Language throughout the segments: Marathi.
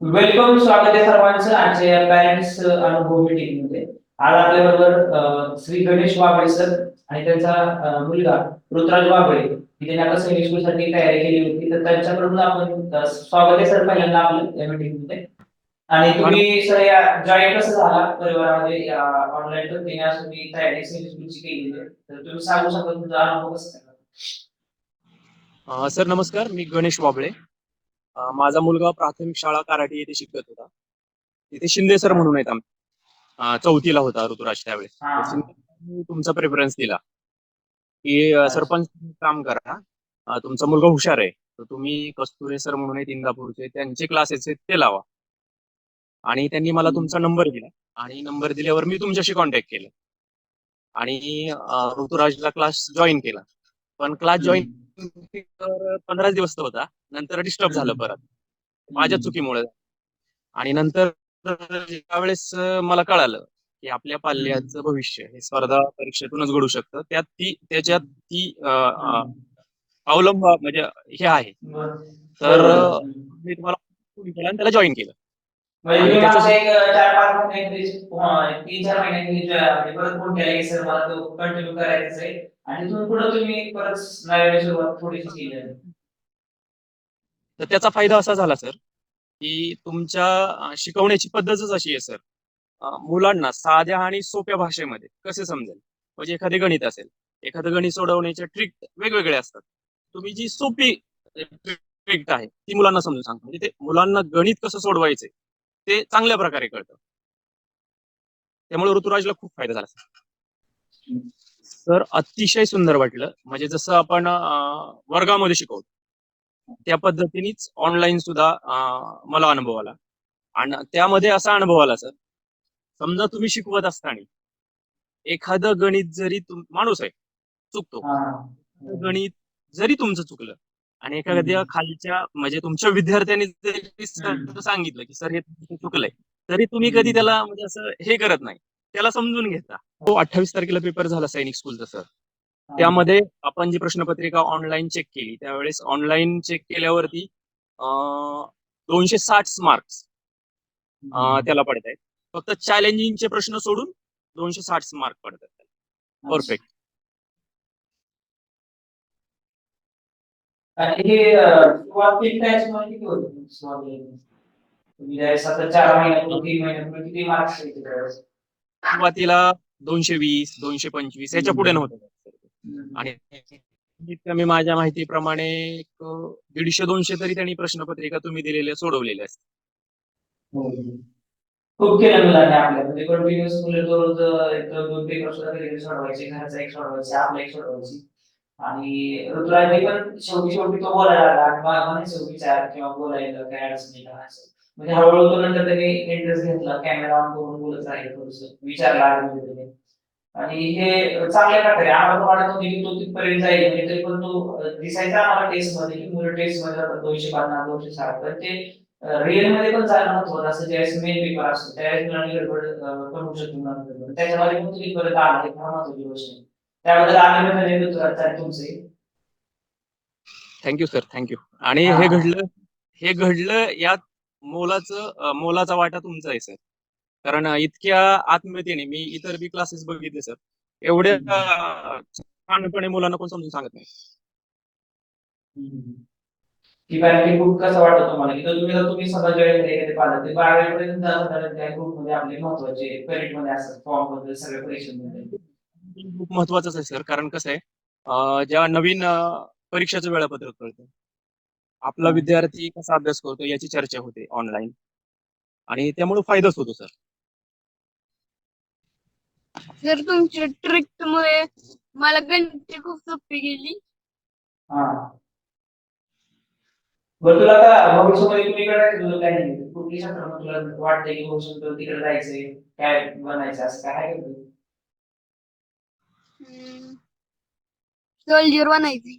वेलकम स्वागत आहे सर्वांचं. आजच्या या पॅरेंट्स अनुभव मीटिंगमध्ये. आज आपल्या बरोबर श्री गणेश वाबळे सर आणि त्यांचा मुलगा ऋतुराज वाबळे त्यांनी आता सैनिक स्कूल साठी तयारी केली होती. तर त्यांच्याकडून आपण स्वागत आहे सर पहिल्यांदा आपलं या मीटिंगमध्ये. आणि तुम्ही सर या जॉईन कसं झाला परिवारामध्ये? ऑनलाईन पद्धतीने आज तुम्ही तयारी सैनिक स्कूलची केली तर तुम्ही सांगू शकता तुमचा अनुभव कसा सर नमस्कार मी गणेश वाबळे. माझा मुलगा प्राथमिक शाळा कराठी येथे शिकत होता. तिथे शिंदे सर म्हणून आहेत आमचे अ, चौथीला होता ऋतुराज त्यावेळेस. तुमचा प्रेफरन्स दिला. की सरपंच काम करा. तुमचा मुलगा हुशार आहे. तर तुम्ही कस्तुरे सर म्हणून आहेत इंदापूरचे. त्यांचे क्लासेस आहेत ते लावा. आणि त्यांनी मला तुमचा नंबर दिला. आणि नंबर दिल्यावर मी तुमच्याशी कॉन्टॅक्ट केलं. आणि ऋतुराजला क्लास जॉईन केला. पण क्लास जॉईन तर पंधराच दिवस होता. नंतर डिस्टर्ब झालं परत. माझ्या चुकीमुळे. आणि नंतर ज्यावेळेस अं, मला कळालं की आपल्या पाल्याचं भविष्य हे स्पर्धा परीक्षेतूनच घडू शकतं. त्यात ती त्याच्यात ती अवलंब म्हणजे हे आहे. तर मी तुम्हाला त्याला जॉईन केलं. म्हणजे आणि तुम्ही त्याचं- मागच्या एक चार पाच महिन्यांनी अं, तीन चार महिन्यांनी जे- परत फोन केला की सर मला तो कंटिन्यू करायचं आहे. आणि तिथून पुढे तुम्ही परत नव्याने सुरुवात थोडीशी केली आहे. तर त्याचा फायदा असा झाला सर की तुमच्या शिकवण्याची पद्धतच अशी आहे सर. मुलांना साध्या आणि सोप्या भाषेमध्ये कसे समजेल? म्हणजे एखादे गणित असेल एखादं गणित सोडवण्याच्या ट्रिक वेगवेगळे असतात. तुम्ही जी सोपी ट्रिक आहे ती मुलांना समजून सांगता म्हणजे ते मुलांना गणित कसं सोडवायचे ते चांगल्या प्रकारे कळतं. त्यामुळे ऋतुराजला खूप फायदा झाला. सर सर अतिशय सुंदर वाटलं. म्हणजे जसं आपण वर्गामध्ये शिकवतो त्या पद्धतीनेच ऑनलाईन सुद्धा मला अनुभव आला. आणि त्यामध्ये असा अनुभव आला सर समजा तुम्ही शिकवत असताना एखादं गणित जरी तुम माणूस आहे चुकतो. गणित जरी तुमचं चुकलं आणि एखाद्या खालच्या म्हणजे तुमच्या विद्यार्थ्यांनी जरी सांगितलं की सर हे चुकलंय तरी तुम्ही कधी त्याला म्हणजे असं हे करत नाही. त्याला समजून घेता. हो अठ्ठावीस तारखेला पेपर झाला सैनिक स्कूलचा सर. त्यामध्ये आपण जी प्रश्नपत्रिका ऑनलाईन चेक केली त्यावेळेस ऑनलाईन चेक केल्यावरती दोनशे साठ मार्क्स त्याला पडत आहेत फक्त चॅलेंजिंगचे प्रश्न सोडून दोनशे साठ मार्क पडतात. परफेक्ट हे अं, सुरुवात किती टाइम्समध्ये किती होती सुरुवातीला? तुम्ही ज्यावेळेस आता चार महिन्यापूर्वी तीन महिन्यापूर्वी किती मार्क्स येते त्यावेळेस सुरुवातीला दोनशे वीस दोनशे पंचवीस याच्यापुढे नव्हतं. आणि कमी माझ्या माहितीप्रमाणे एक दीडशे दोनशे तरी त्यांनी प्रश्नपत्रिका तुम्ही दिलेल्या सोडवलेल्या असतात. हो. खूप केलं मुलांनी आपल्या. म्हणजे कंटिन्युअस मुलं दररोज एक दोन पेपर सुद्धा सोडवायचे घरचा एक सोडवायचे आपला एक सोडवायची. आणि ऋतुराजने पण शेवटी शेवटी तो बोलायला लागला. आणि शेवटी चार किंवा बोलायला काय अडचण नाही का असं म्हणजे हळूहळू तो नंतर त्यांनी इंटरेस्ट घेतला. कॅमेरा ऑन करून बोलत राहील थोडस. विचारला आतमध्ये म्हणजे आणि हे चांगल्या प्रकारे आम्हाला वाटत होती की तो तिथपर्यंत जाईल. म्हणजे तरी पण तो दिसायचा आम्हाला टेस्टमध्ये की मुलं टेस्टमध्ये जातात दोनशे पन्नास दोनशे साठ. पण ते रिअलमध्ये पण जायला महत्वाचं असं ज्यावेळेस मेन पेपर असतो त्यावेळेस मुलांनी गडबड करू शकतो त्याच्यामध्ये पण तुम्ही परत आला. हे फार महत्वाची गोष्ट आहे त्याबद्दल आम्ही धन्यवाद तुमचे? थँक्यू सर थँक्यू आणि हा. घडलं हे घडलं यात मोलाचं मोलाचा वाटा तुमचा आहे सर कारण इतक्या आत्मीयतेने मी इतर बी क्लासेस बघितले सर एवढ्या छानपणे मुलांना कोण समजून सांगत नाही. की कारण ग्रुप कसा वाटतो तुम्हाला? की तुम्ही जर तुम्ही जॉईन केले ते बारावीपर्यंत साधारण त्या ग्रुपमध्ये आपले महत्त्वाचे असतात फॉर्ममध्ये सगळ्या परीक्षेमध्ये खूप महत्वाचंच आहे सर कारण कसं आहे जेव्हा नवीन परीक्षेचं वेळापत्रक कळतं आपला हं. विद्यार्थी कसा अभ्यास करतो याची चर्चा होते ऑनलाईन आणि त्यामुळे फायदाच होतो सर सर तुमच्या ट्रिक मुळे मला गणित खूप सोपी गेली. हा. बरं तुला आता भविष्यामध्ये तुम्ही करायचं तुझं काय नाही. कुठली शास्त्र तुला वाटतंय की भविष्यात तिकडे जायचंय काय बनायचं असं काय आहे? सोल्जर बनायचे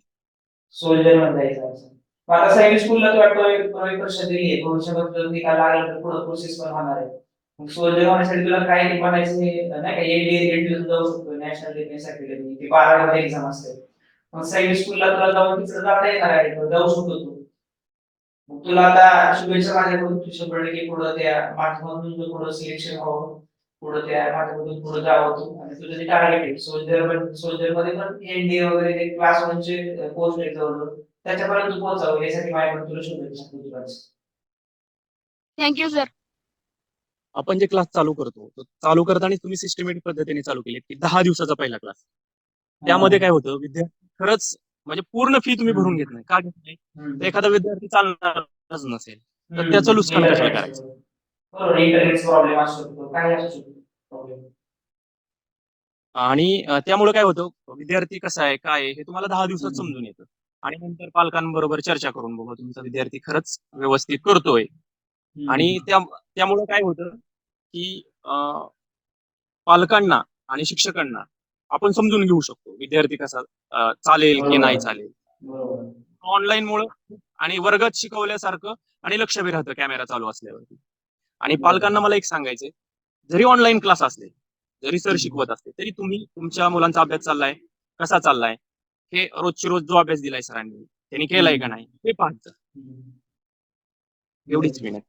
सोल्जर बनायचं असं. मग आता सैनिक स्कूलला तू वाटतोय प्रवेश परीक्षा दिली आहे. भविष्यामध्ये जर निकाल लागला तर पुढे प्रोसेस पण होणार आहे. मग सोल्जर होण्यासाठी तुला काय बनायचं नाही का एडी एडी जाऊ शकतो. नॅशनल डिफेन्स अकॅडमी ती बारावीमध्ये एक्झाम असते. मग सैनिक स्कूलला तुला जाऊन तिकडे जाता येणार आहे. जाऊ शकतो तू. मग तुला आता शुभेच्छा माझ्याकडून. तू शंभर टक्के पुढे त्या माध्यमातून तू पुढं सिलेक्शन व्हावं. पुढं त्या माध्यमातून पुढं जावं तू. आणि तुझं जे टार्गेट आहे सोल्जर सोल्जरमध्ये पण एनडीए वगैरे ते क्लास वनचे पोस्ट आहे जवळजवळ. त्याच्यापर्यंत तू पोहोचावं यासाठी माझ्याकडून तुला शुभेच्छा तुझ्याच थँक्यू सर आपण जे क्लास चालू करतो तो चालू करताना तुम्ही सिस्टमॅटिक पद्धतीने चालू केले की दहा दिवसाचा पहिला क्लास त्यामध्ये काय होतं विद्यार्थी खरंच म्हणजे पूर्ण फी तुम्ही भरून घेत नाही. का घेत नाही? एखादा विद्यार्थी चालणारच नसेल. तर त्याचं नुकसान कशाला करायचं? बरोबर इंटरनेट प्रॉब्लेम असू शकतो काय असू शकतो प्रॉब्लेम आणि त्यामुळे काय होतं विद्यार्थी कसा आहे काय आहे हे तुम्हाला दहा दिवसात. समजून येतं. आणि नंतर पालकांबरोबर चर्चा करून बघा तुमचा विद्यार्थी खरंच व्यवस्थित करतोय. आणि त्या त्यामुळे काय होतं की पालकांना आणि शिक्षकांना आपण समजून घेऊ शकतो विद्यार्थी कसा चालेल की. नाही चालेल. ऑनलाईन मुळे आणि वर्गात शिकवल्यासारखं आणि लक्ष बी राहतं कॅमेरा चालू असल्यावरती. आणि. पालकांना मला एक सांगायचंय. जरी ऑनलाईन क्लास असले जरी सर शिकवत असले तरी तुम्ही तुमच्या मुलांचा अभ्यास चाललाय कसा चाललाय? हे रोजची रोज जो अभ्यास दिलाय सरांनी त्यांनी केलाय का नाही? हे पाहत एवढीच विनंती.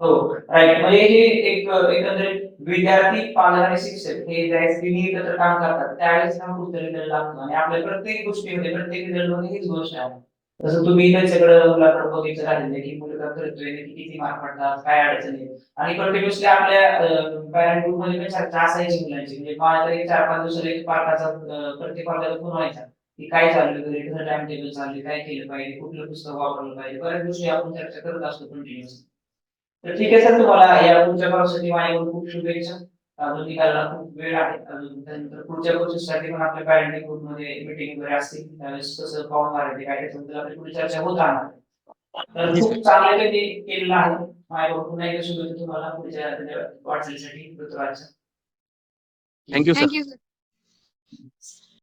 हो राईट म्हणजे हे एक एकंदरीत विद्यार्थी पालक आणि शिक्षक हे ज्यावेळेस तिन्ही एकत्र काम करतात. त्यावेळेस हा कृत्य रिझल्ट लागतो. आणि आपल्या प्रत्येक गोष्टीमध्ये प्रत्येक रिझल्टमध्ये हीच गोष्ट आहे. तसं तुम्ही सगळं मुलाकडे बघितलं राहिले की मुलगा करतोय किती मार्क पडतात काय अडचणी आणि कंटिन्युअसली आपल्या पॅरेंट ग्रुपमध्ये पण चर्चा असायची मुलांची. म्हणजे मला तरी चार पाच दिवसाला एक प्रत्येक पालकाचा फोन व्हायचा की काय चाललं घरी कसं टाइम टेबल चालले काय केलं पाहिजे कुठलं पुस्तक वापरलं पाहिजे बऱ्याच गोष्टी आपण चर्चा करत असतो कंटिन्युअसली तर ठीक आहे सर तुम्हाला या पुढच्या पावसासाठी माझ्याकडून खूप शुभेच्छा. अजून निघायला खूप वेळ आहे. अजून त्यानंतर पुढच्या प्रोसेससाठी पण आपल्या पॅरेंटिंग ग्रुपमध्ये मिटिंग वगैरे असतील. त्यावेळेस कसं पाहून मारायचे काय त्याच्याबद्दल आपली पुढे चर्चा होत राहणार तर खूप चांगलं त्यांनी केलेलं आहे. पुन्हा एकदा शुभेच्छा तुम्हाला. पुढच्या वाटचालीसाठी ऋतुराजच्या thank you sir thank you sir